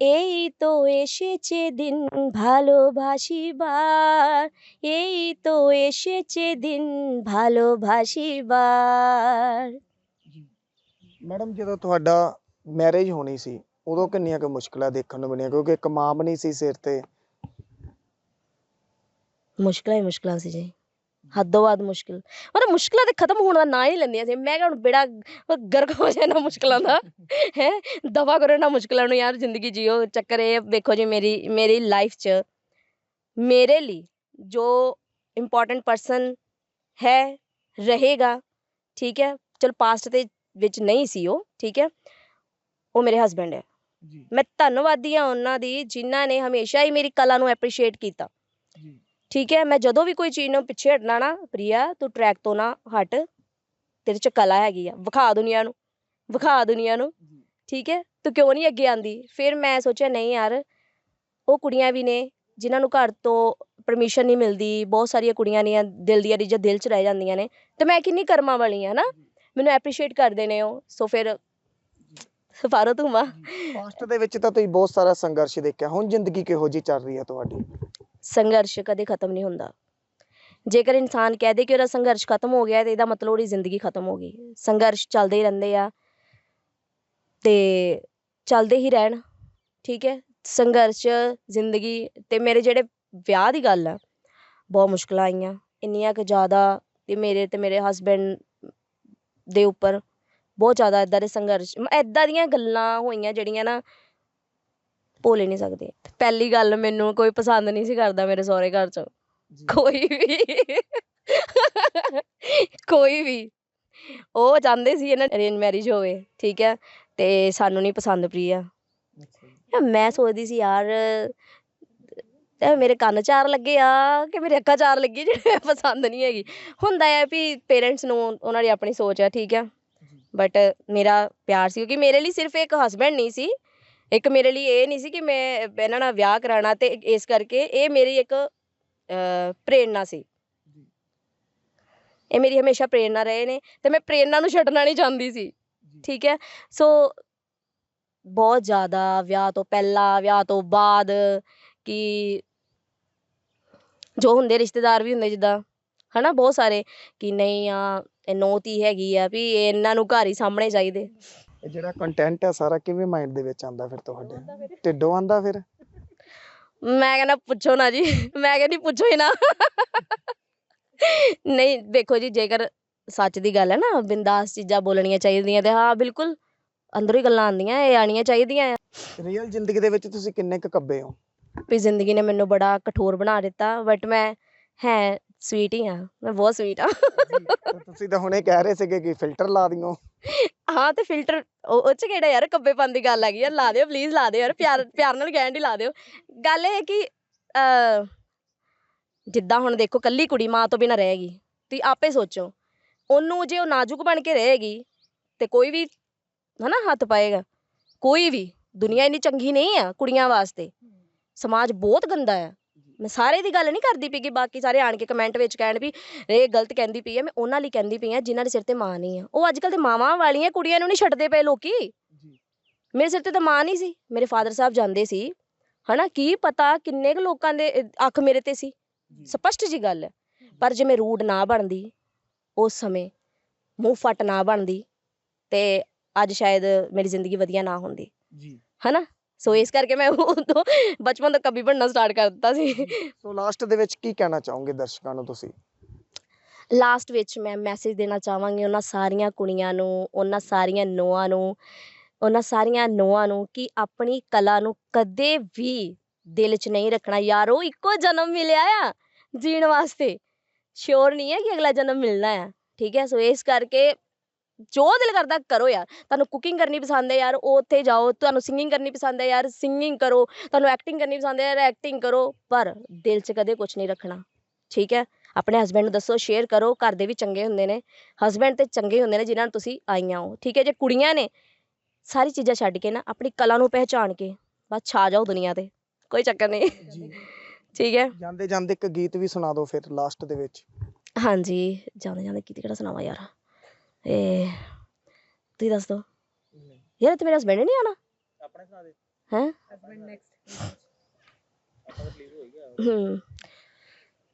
Speaker 3: এই তো এসেছে দিন ভালোবাসিবার এই তো এসেছে দিন ভালোবাসিবার
Speaker 4: ਮੈਡਮ ਜਦੋਂ ਤੁਹਾਡਾ ਮੈਰਿਜ ਹੋਣੀ ਸੀ ਉਦੋਂ ਕਿੰਨੀਆਂ ਕੁ ਮੁਸ਼ਕਲਾਂ ਦੇਖਣ ਨੂੰ ਮਿਲੀਆਂ, ਕਿਉਂਕਿ ਇੱਕ ਮਾਂ ਬਣੀ ਸੀ ਸਿਰ ਤੇ।
Speaker 3: ਮੁਸ਼ਕਲਾਂ ਹੀ ਮੁਸ਼ਕਲਾਂ ਸੀ ਜੀ। ਹੱਦੋਂ ਵੱਧ ਮੁਸ਼ਕਿਲ। ਮਤਲਬ ਮੁਸ਼ਕਲਾਂ ਤੇ ਖਤਮ ਹੋਣ ਦਾ ਨਾਂ ਹੀ ਲੈਂਦੀਆਂ ਸੀ। ਮੈਂ ਕਿਹਾ ਹੁਣ ਬੇੜਾ ਗਰਕ ਹੋ ਜਾਏ ਨਾ ਮੁਸ਼ਕਲਾਂ ਦਾ। ਹੈ? ਦਵਾ ਕਰੋ ਨਾ ਮੁਸ਼ਕਲਾਂ ਨੂੰ ਯਾਰ, ਜ਼ਿੰਦਗੀ ਜੀਓ। ਚੱਕਰ ਇਹ ਵੇਖੋ ਜੀ ਮੇਰੀ ਮੇਰੀ ਲਾਈਫ 'ਚ ਮੇਰੇ ਲਈ ਜੋ ਇੰਪੋਰਟੈਂਟ ਪਰਸਨ ਹੈ, ਰਹੇਗਾ, ਠੀਕ ਹੈ? ਚਲ ਪਾਸਟ ਦੇ ਵਿੱਚ ਨਹੀਂ ਸੀ ਉਹ, ਠੀਕ ਹੈ? ਉਹ ਮੇਰੇ ਹਸਬੰਡ ਹੈ। ਮੈਂ ਧੰਨਵਾਦੀ ਹਾਂ ਉਹਨਾਂ ਦੀ ਜਿਨ੍ਹਾਂ ਨੇ ਹਮੇਸ਼ਾ ਹੀ ਮੇਰੀ ਕਲਾ ਨੂੰ ਐਪਰੀਸ਼ੀਏਟ ਕੀਤਾ। ਠੀਕ ਹੈ ਮੈਂ ਜਦੋਂ ਵੀ ਕੋਈ ਚੀਜ਼ ਨੂੰ ਪਿੱਛੇ ਹਟਣਾ ਨਾ ਪ੍ਰਿਆ ਤੂੰ ਟਰੈਕ ਤੋਂ ਨਾ ਹਟ। ਤੇਰੇ ਚ ਕਲਾ ਹੈਗੀ ਆ ਵਿਖਾ ਦੁਨੀਆ ਨੂੰ ਵਿਖਾ ਦੁਨੀਆ ਨੂੰ। ਠੀਕ ਹੈ ਤੂੰ ਕਿਉਂ ਨਹੀਂ ਅੱਗੇ ਆਂਦੀ ਫਿਰ ਮੈਂ ਸੋਚਿਆ ਨਹੀਂ ਯਾਰ ਉਹ ਕੁੜੀਆਂ ਵੀ ਨੇ ਜਿਨ੍ਹਾਂ ਨੂੰ ਘਰ ਤੋਂ ਪਰਮਿਸ਼ਨ ਨਹੀਂ ਮਿਲਦੀ ਬਹੁਤ ਸਾਰੀਆਂ ਕੁੜੀਆਂ ਨੇ ਦਿਲ ਦੀਆਂ ਰੀਝਾਂ ਦਿਲ 'ਚ ਰਹਿ ਜਾਂਦੀਆਂ ਨੇ। ਤੇ ਮੈਂ ਕਿੰਨੀ ਕਰਮਾਂ ਵਾਲੀ ਹਾਂ ਨਾ। ਮੈਨੂੰ ਐਪਰੀਸ਼ੀਏਟ ਕਰਦੇ ਨੇ ਉਹ। ਸੋ ਫਿਰ ਫਾਰੋ ਤੂੰ ਮਾ।
Speaker 4: ਪਾਸਟ ਦੇ ਵਿੱਚ ਤਾਂ ਤੁਸੀਂ ਬਹੁਤ ਸਾਰਾ ਸੰਘਰਸ਼ ਦੇਖਿਆ। ਹੁਣ ਜ਼ਿੰਦਗੀ ਕਿਹੋ ਜੀ ਚੱਲ ਰਹੀ ਹੈ ਤੁਹਾਡੀ?
Speaker 3: ਸੰਘਰਸ਼ ਕਦੇ ਖਤਮ ਨਹੀਂ ਹੁੰਦਾ। ਜੇਕਰ ਇਨਸਾਨ ਕਹਿ ਦੇ ਕਿ ਉਹਦਾ ਸੰਘਰਸ਼ ਖਤਮ ਹੋ ਗਿਆ ਤੇ ਇਹਦਾ ਮਤਲਬ ਉਹਦੀ ਜ਼ਿੰਦਗੀ ਖਤਮ ਹੋ ਗਈ। ਸੰਘਰਸ਼ ਚੱਲਦੇ ਹੀ ਰਹਿੰਦੇ ਆ ਤੇ ਚੱਲਦੇ ਹੀ ਰਹਿਣ। ਠੀਕ ਹੈ? ਸੰਘਰਸ਼ ਜ਼ਿੰਦਗੀ ਤੇ ਮੇਰੇ ਜਿਹੜੇ ਵਿਆਹ ਦੀ ਗੱਲ ਆ ਬਹੁਤ ਮੁਸ਼ਕਲਾਂ ਆਈਆਂ। ਇੰਨੀਆਂ ਕੁ ਜ਼ਿਆਦਾ ਤੇ ਮੇਰੇ ਤੇ ਮੇਰੇ ਹਸਬੈਂਡ ਦੇ ਉੱਪਰ ਬਹੁਤ ਜ਼ਿਆਦਾ ਇਦਾਂ ਦੇ ਸੰਘਰਸ਼ ਇਦਾਂ ਦੀਆਂ ਗੱਲਾਂ ਹੋਈਆਂ ਜਿਹੜੀਆਂ ਨਾ ਭੁੱਲ ਹੀ ਨਹੀਂ ਸਕਦੇ। ਪਹਿਲੀ ਗੱਲ ਮੈਨੂੰ ਕੋਈ ਪਸੰਦ ਨਹੀਂ ਸੀ ਕਰਦਾ ਮੇਰੇ ਸਹੁਰੇ ਘਰ ਚ। ਕੋਈ ਵੀ ਕੋਈ ਵੀ। ਉਹ ਚਾਹੁੰਦੇ ਸੀ ਇਹਨਾਂ ਅਰੇਂਜ ਮੈਰਿਜ ਹੋਵੇ ਠੀਕ ਹੈ ਤੇ ਸਾਨੂੰ ਨਹੀਂ ਪਸੰਦ ਪ੍ਰਿਆ। ਮੈਂ ਸੋਚਦੀ ਸੀ ਯਾਰ ਇਹ ਮੇਰੇ ਕੰਨ ਚਾਰ ਲੱਗੇ ਆ ਕਿ ਮੇਰੇ ਅੱਖਾਂ ਚਾਰ ਲੱਗੀ ਜਿਹੜੇ ਪਸੰਦ ਨਹੀਂ ਹੈਗੀ। ਹੁੰਦਾ ਹੈ ਵੀ ਪੇਰੈਂਟਸ ਨੂੰ ਉਹਨਾਂ ਦੀ ਆਪਣੀ ਸੋਚ ਹੈ ਠੀਕ ਹੈ। ਬਟ ਮੇਰਾ ਪਿਆਰ ਸੀ ਕਿਉਂਕਿ ਮੇਰੇ ਲਈ ਸਿਰਫ ਇੱਕ ਹਸਬੈਂਡ ਨਹੀਂ ਸੀ। ਇੱਕ ਮੇਰੇ ਲਈ ਇਹ ਨਹੀਂ ਸੀ ਕਿ ਮੈਂ ਇਹਨਾਂ ਨਾਲ ਵਿਆਹ ਕਰਾਉਣਾ ਤੇ ਇਸ ਕਰਕੇ ਇਹ ਮੇਰੀ ਇੱਕ ਅਹ, ਪ੍ਰੇਰਨਾ ਸੀ। ਇਹ ਮੇਰੀ ਹਮੇਸ਼ਾ ਪ੍ਰੇਰਨਾ ਰਹੇ ਨੇ ਤੇ ਮੈਂ ਪ੍ਰੇਰਨਾ ਨੂੰ ਛੱਡਣਾ ਨਹੀਂ ਚਾਹੁੰਦੀ ਸੀ। ਠੀਕ ਹੈ? ਸੋ ਬਹੁਤ ਜ਼ਿਆਦਾ ਵਿਆਹ ਤੋਂ ਪਹਿਲਾਂ ਵਿਆਹ ਤੋਂ ਬਾਅਦ ਕਿ ਜੋ ਹੁੰਦੇ ਰਿਸ਼ਤੇਦਾਰ ਵੀ ਹੁੰਦੇ ਜਿੱਦਾਂ ਹਨਾ ਬਹੁਤ ਸਾਰੇ ਕਿ ਨਹੀਂ ਆ ਇਹ ਨੋਤੀ ਹੈਗੀ ਆ ਵੀ ਇਹਨਾਂ ਨੂੰ ਘਰ ਹੀ ਸਾਹਮਣੇ ਚਾਹੀਦੇ।
Speaker 4: ਇਹ ਜਿਹੜਾ ਕੰਟੈਂਟ ਹੈ ਸਾਰਾ ਕਿਵੇਂ ਮਾਈਂਡ ਦੇ ਵਿੱਚ ਆਉਂਦਾ ਫਿਰ ਤੁਹਾਡੇ? ਢਿੱਡੋਂ ਆਉਂਦਾ ਫਿਰ?
Speaker 3: ਮੈਂ ਕਹਿੰਦਾ ਪੁੱਛੋ ਨਾ ਜੀ ਮੈਂ ਕਹਿੰਦੀ ਪੁੱਛੋ ਹੀ ਨਾ। ਨਹੀਂ ਦੇਖੋ ਜੀ ਜੇਕਰ ਸੱਚ ਦੀ ਗੱਲ ਹੈ ਨਾ ਬਿੰਦਾਸ ਚੀਜ਼ਾਂ ਬੋਲਣੀਆਂ ਚਾਹੀਦੀਆਂ ਤੇ ਹਾਂ ਬਿਲਕੁਲ ਅੰਦਰੋਂ ਹੀ ਗੱਲਾਂ ਆਉਂਦੀਆਂ ਇਹ ਆਣੀਆਂ ਚਾਹੀਦੀਆਂ ਆ।
Speaker 4: ਰੀਅਲ ਜ਼ਿੰਦਗੀ ਦੇ ਵਿੱਚ ਤੁਸੀਂ ਕਿੰਨੇ ਕੁ ਕੱਬੇ ਹੋ?
Speaker 3: ਵੀ ਜ਼ਿੰਦਗੀ ਨੇ ਮੈਨੂੰ ਬੜਾ ਕਠੋਰ ਬਣਾ ਦਿੱਤਾ ਬਟ ਮੈਂ ਹੈ ਸਵੀਟ ਹੀ ਹਾਂ ਮੈਂ ਬਹੁਤ ਸਵੀਟ
Speaker 4: ਤੇ ਤੁਸੀਂ ਤਾਂ ਹੁਣੇ ਕਹਿ ਰਹੇ ਸੀਗੇ ਕਿ ਫਿਲਟਰ ਲਾ ਦਿਓ।
Speaker 3: ਹਾਂ ਤੇ ਫਿਲਟਰ ਉਹ ਉਹ ਚ ਕਿਹੜਾ ਯਾਰ ਕੱਬੇਪਨ ਦੀ ਗੱਲ ਹੈਗੀ ਆ ਲਾ ਦਿਓ ਪਲੀਜ਼ ਲਾ ਦਿਓ ਯਾਰ ਪਿਆਰ ਪਿਆਰ ਨਾਲ ਕਹਿਣ ਦੀ ਲਾ ਦਿਓ। ਗੱਲ ਇਹ ਹੈ ਕਿ ਅ ਜਿੱਦਾਂ ਹੁਣ ਦੇਖੋ ਕੱਲੀ ਕੁੜੀ ਮਾਂ ਤੋਂ ਬਿਨਾਂ ਰਹੇਗੀ ਤੁਸੀਂ ਆਪੇ ਸੋਚੋ। ਉਹਨੂੰ ਜੇ ਉਹ ਨਾਜ਼ੁਕ ਬਣ ਕੇ ਰਹੇਗੀ ਤੇ ਕੋਈ ਵੀ ਹਨਾ ਹੱਥ ਪਾਏਗਾ ਕੋਈ ਵੀ ਦੁਨੀਆ ਇੰਨੀ ਚੰਗੀ ਨਹੀਂ ਆ ਕੁੜੀਆਂ ਵਾਸਤੇ। ਸਮਾਜ ਬਹੁਤ ਗੰਦਾ ਆ। ਮੈਂ ਸਾਰੇ ਦੀ ਗੱਲ ਨਹੀਂ ਕਰਦੀ ਪਈ ਕਿ ਬਾਕੀ ਸਾਰੇ ਆਣ ਕੇ ਕਮੈਂਟ ਵਿੱਚ ਕਹਿਣ ਵੀ ਇਹ ਗਲਤ ਕਹਿੰਦੀ ਪਈ ਆ ਮੈਂ ਉਹਨਾਂ ਲਈ ਕਹਿੰਦੀ ਪਈ ਆ ਜਿਨ੍ਹਾਂ ਦੇ ਸਿਰ ਤੇ ਮਾਂ ਨਹੀਂ ਆ। ਉਹ ਅੱਜ ਕੱਲ ਦੇ ਮਾਵਾਂ ਵਾਲੀਆਂ ਕੁੜੀਆਂ ਨੂੰ ਨਹੀਂ ਛੱਡਦੇ ਪਏ ਲੋਕੀ। ਮੇਰੇ ਸਿਰ ਤੇ ਤਾਂ ਮਾਂ ਨਹੀਂ ਸੀ ਮੇਰੇ ਫਾਦਰ ਸਾਹਿਬ ਜਾਂਦੇ ਸੀ। ਹਨਾ ਕੀ ਪਤਾ ਕਿੰਨੇ ਕੁ ਲੋਕਾਂ ਦੇ ਅੱਖ ਮੇਰੇ ਤੇ ਸੀ। ਸਪਸ਼ਟ ਜੀ ਗੱਲ। ਹੈ ਪਰ ਜੇ ਮੈਂ ਰੂਡ ਨਾ ਬਣਦੀ ਉਸ ਸਮੇਂ ਮੂੰਹ ਫਟ ਨਾ ਬਣਦੀ ਤੇ ਅੱਜ ਸ਼ਾਇਦ ਮੇਰੀ ਜ਼ਿੰਦਗੀ ਵਧੀਆ ਨਾ ਹੁੰਦੀ।
Speaker 4: ਜੀ।
Speaker 3: ਹਨਾ? ਸੋ ਇਸ ਕਰਕੇ ਮੈਂ ਉਦੋਂ ਬਚਪਨ ਤੋਂ ਕਵੀ ਬਣਨਾ ਸਟਾਰਟ ਕਰ ਦਿੱਤਾ ਸੀ।
Speaker 4: ਸੋ ਲਾਸਟ ਦੇ ਵਿੱਚ ਕੀ ਕਹਿਣਾ ਚਾਹੋਗੇ ਦਰਸ਼ਕਾਂ ਨੂੰ ਤੁਸੀਂ?
Speaker 3: ਲਾਸਟ ਵਿੱਚ ਮੈਂ ਮੈਸੇਜ ਦੇਣਾ ਚਾਹਾਂਗੀ ਉਹਨਾਂ ਸਾਰੀਆਂ ਕੁੜੀਆਂ ਨੂੰ ਉਹਨਾਂ ਸਾਰੀਆਂ ਨੋਆਂ ਨੂੰ ਉਹਨਾਂ ਸਾਰੀਆਂ ਨੋਆਂ ਨੂੰ ਕਿ ਆਪਣੀ ਕਲਾ ਨੂੰ ਕਦੇ ਵੀ ਦਿਲ 'ਚ ਨਹੀਂ ਰੱਖਣਾ। ਯਾਰੋ ਇੱਕੋ ਜਨਮ ਮਿਲਿਆ ਆ ਜੀਣ ਵਾਸਤੇ। ਸ਼ੋਰ ਨਹੀਂ ਹੈ ਕਿ ਅਗਲਾ ਜਨਮ ਮਿਲਣਾ ਆ। ਠੀਕ ਹੈ? ਸੋ ਇਸ ਕਰਕੇ ਜੋ ਦਿਲ ਕਰਦਾ ਕਰੋ ਯਾਰ। ਤੁਹਾਨੂੰ ਕੁਕਿੰਗ ਕਰਨੀ ਪਸੰਦ ਹੈ ਯਾਰ ਉਹ ਉੱਥੇ ਜਾਓ ਤੁਹਾਨੂੰ ਸਿੰਗਿੰਗ ਕਰਨੀ ਪਸੰਦ ਹੈ ਯਾਰ ਸਿੰਗਿੰਗ ਕਰੋ ਤੁਹਾਨੂੰ ਐਕਟਿੰਗ ਕਰਨੀ ਪਸੰਦ ਹੈ ਯਾਰ ਐਕਟਿੰਗ ਕਰੋ। ਪਰ ਦਿਲ 'ਚ ਕਦੇ ਕੁਝ ਨਹੀਂ ਰੱਖਣਾ ਠੀਕ ਹੈ? ਆਪਣੇ ਹਸਬੈਂਡ ਨੂੰ ਦੱਸੋ ਸ਼ੇਅਰ ਕਰੋ ਘਰ ਦੇ ਵੀ ਚੰਗੇ ਹੁੰਦੇ ਨੇ। ਹਸਬੈਂਡ ਤੇ ਚੰਗੇ ਹੁੰਦੇ ਨੇ ਜਿਨ੍ਹਾਂ ਨੂੰ ਤੁਸੀਂ ਆਈਆਂ ਹੋ ਠੀਕ ਹੈ? ਜੇ ਕੁੜੀਆਂ ਨੇ ਸਾਰੀ ਚੀਜ਼ਾਂ ਛੱਡ ਕੇ ਨਾ ਆਪਣੀ ਕਲਾ ਨੂੰ ਪਹਿਚਾਣ ਕੇ ਬਸ ਛਾ ਜਾਓ ਦੁਨੀਆ ਤੇ ਕੋਈ ਚੱਕਰ ਨਹੀਂ। ਠੀਕ ਹੈ?
Speaker 4: ਜਾਂਦੇ ਜਾਂਦੇ ਇੱਕ ਗੀਤ ਵੀ ਸੁਣਾ ਦਿਓ ਫਿਰ ਲਾਸਟ ਦੇ ਵਿੱਚ।
Speaker 3: ਹਾਂਜੀ ਜਾਂਦੇ ਜਾਂਦੇ ਕਿਤੇ ਕਿਹੜਾ ਸੁਣਾਵਾਂ ਯਾਰ? ਇਹ ਤੁਸੀਂ ਦੱਸ ਦਿਓ ਯਾਰ ਤੇ ਮੇਰੇ ਹਸਬੈਂਡ ਨਹੀਂ ਆਣਾ
Speaker 4: ਆਪਣੇ ਸੁਣਾ ਦੇ।
Speaker 3: ਹੈ? ਹੂੰ।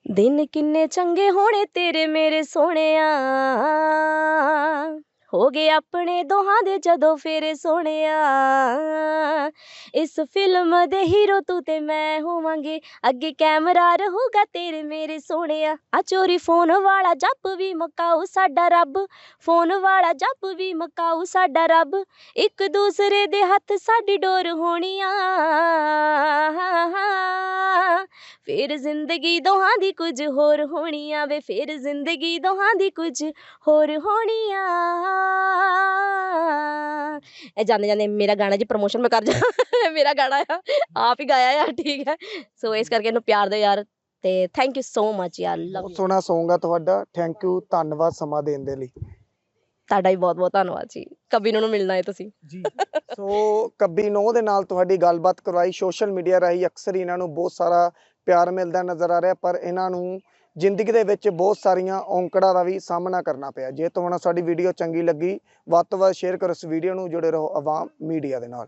Speaker 3: ਦਿਨ ਕਿੰਨੇ ਚੰਗੇ ਹੋਣੇ ਤੇਰੇ ਮੇਰੇ ਸੋਹਣਿਆ। ਹੋ ਗਏ ਆਪਣੇ ਦੋਹਾਂ ਦੇ ਜਦੋਂ ਫੇਰੇ ਸੋਹਣਿਆ। ਇਸ ਫਿਲਮ ਦੇ ਹੀਰੋ ਤੂੰ ਤੇ ਮੈਂ ਹੋਵਾਂਗੇ। ਅੱਗੇ ਕੈਮਰਾ ਰਹੂਗਾ ਤੇਰੇ ਮੇਰੇ ਸੋਹਣਿਆ। ਆ ਚੋਰੀ ਫੋਨ ਵਾਲਾ ਜੱਪ ਵੀ ਮਕਾਉ ਸਾਡਾ ਰੱਬ। ਫੋਨ ਵਾਲਾ ਜੱਪ ਵੀ ਮਕਾਉ ਸਾਡਾ ਰੱਬ। ਇੱਕ ਦੂਸਰੇ ਦੇ ਹੱਥ ਸਾਡੀ ਡੋਰ ਹੋਣੀਆਂ ਫਿਰ ਜ਼ਿੰਦਗੀ ਦੋਹਾਂ ਦੀ ਕੁਝ ਹੋਰ ਹੋਣੀਆਂ ਵੇ, ਫਿਰ ਜ਼ਿੰਦਗੀ ਦੋਹਾਂ ਦੀ ਕੁਝ ਹੋਰ ਹੋਣੀਆਂ ਇਹ ਜਾਂਦੇ ਜਾਂਦੇ ਮੇਰਾ ਗਾਣਾ ਜੀ ਪ੍ਰਮੋਸ਼ਨ ਮੈਂ ਕਰ ਜਾ *laughs* ਮੇਰਾ ਗਾਣਾ ਆ ਆਪ ਹੀ ਗਾਇਆ ਆ ਠੀਕ ਹੈ। ਸੋ ਇਸ ਕਰਕੇ ਇਹਨੂੰ ਪਿਆਰ ਦਿਓ ਯਾਰ ਤੇ ਥੈਂਕ ਯੂ ਸੋ ਮਚ ਯਾਰ ਲਵ
Speaker 4: ਬਹੁਤ ਸੋਹਣਾ Song ਆ ਤੁਹਾਡਾ ਥੈਂਕ ਯੂ ਧੰਨਵਾਦ ਸਮਾਂ ਦੇਣ ਦੇ ਲਈ।
Speaker 3: ਤੁਹਾਡਾ ਵੀ ਬਹੁਤ ਬਹੁਤ ਧੰਨਵਾਦ ਜੀ ਕਬੀ ਨੂੰ ਮਿਲਣਾ ਹੈ ਤੁਸੀਂ।
Speaker 4: ਜੀ। ਸੋ ਕੱਬੀ ਨੋ ਦੇ ਨਾਲ ਤੁਹਾਡੀ ਗੱਲਬਾਤ ਕਰਵਾਈ ਸੋਸ਼ਲ ਮੀਡੀਆ ਰਾਹੀਂ ਅਕਸਰ ਹੀ ਇਹਨਾਂ ਨੂੰ ਬਹੁਤ ਸਾਰਾ ਪਿਆਰ ਮਿਲਦਾ ਨਜ਼ਰ ਆ ਰਿਹਾ ਪਰ ਇਹਨਾਂ ਨੂੰ ਜ਼ਿੰਦਗੀ ਦੇ ਵਿੱਚ ਬਹੁਤ ਸਾਰੀਆਂ ਔਂਕੜਾਂ ਦਾ ਵੀ ਸਾਹਮਣਾ ਕਰਨਾ ਪਿਆ। ਜੇ ਤੁਹਾਨੂੰ ਸਾਡੀ ਵੀਡੀਓ ਚੰਗੀ ਲੱਗੀ, ਵੱਧ ਤੋਂ ਵੱਧ ਸ਼ੇਅਰ ਕਰੋ ਇਸ ਵੀਡੀਓ ਨੂੰ, ਜੁੜੇ ਰਹੋ ਆਵਾਮ ਮੀਡੀਆ ਦੇ ਨਾਲ।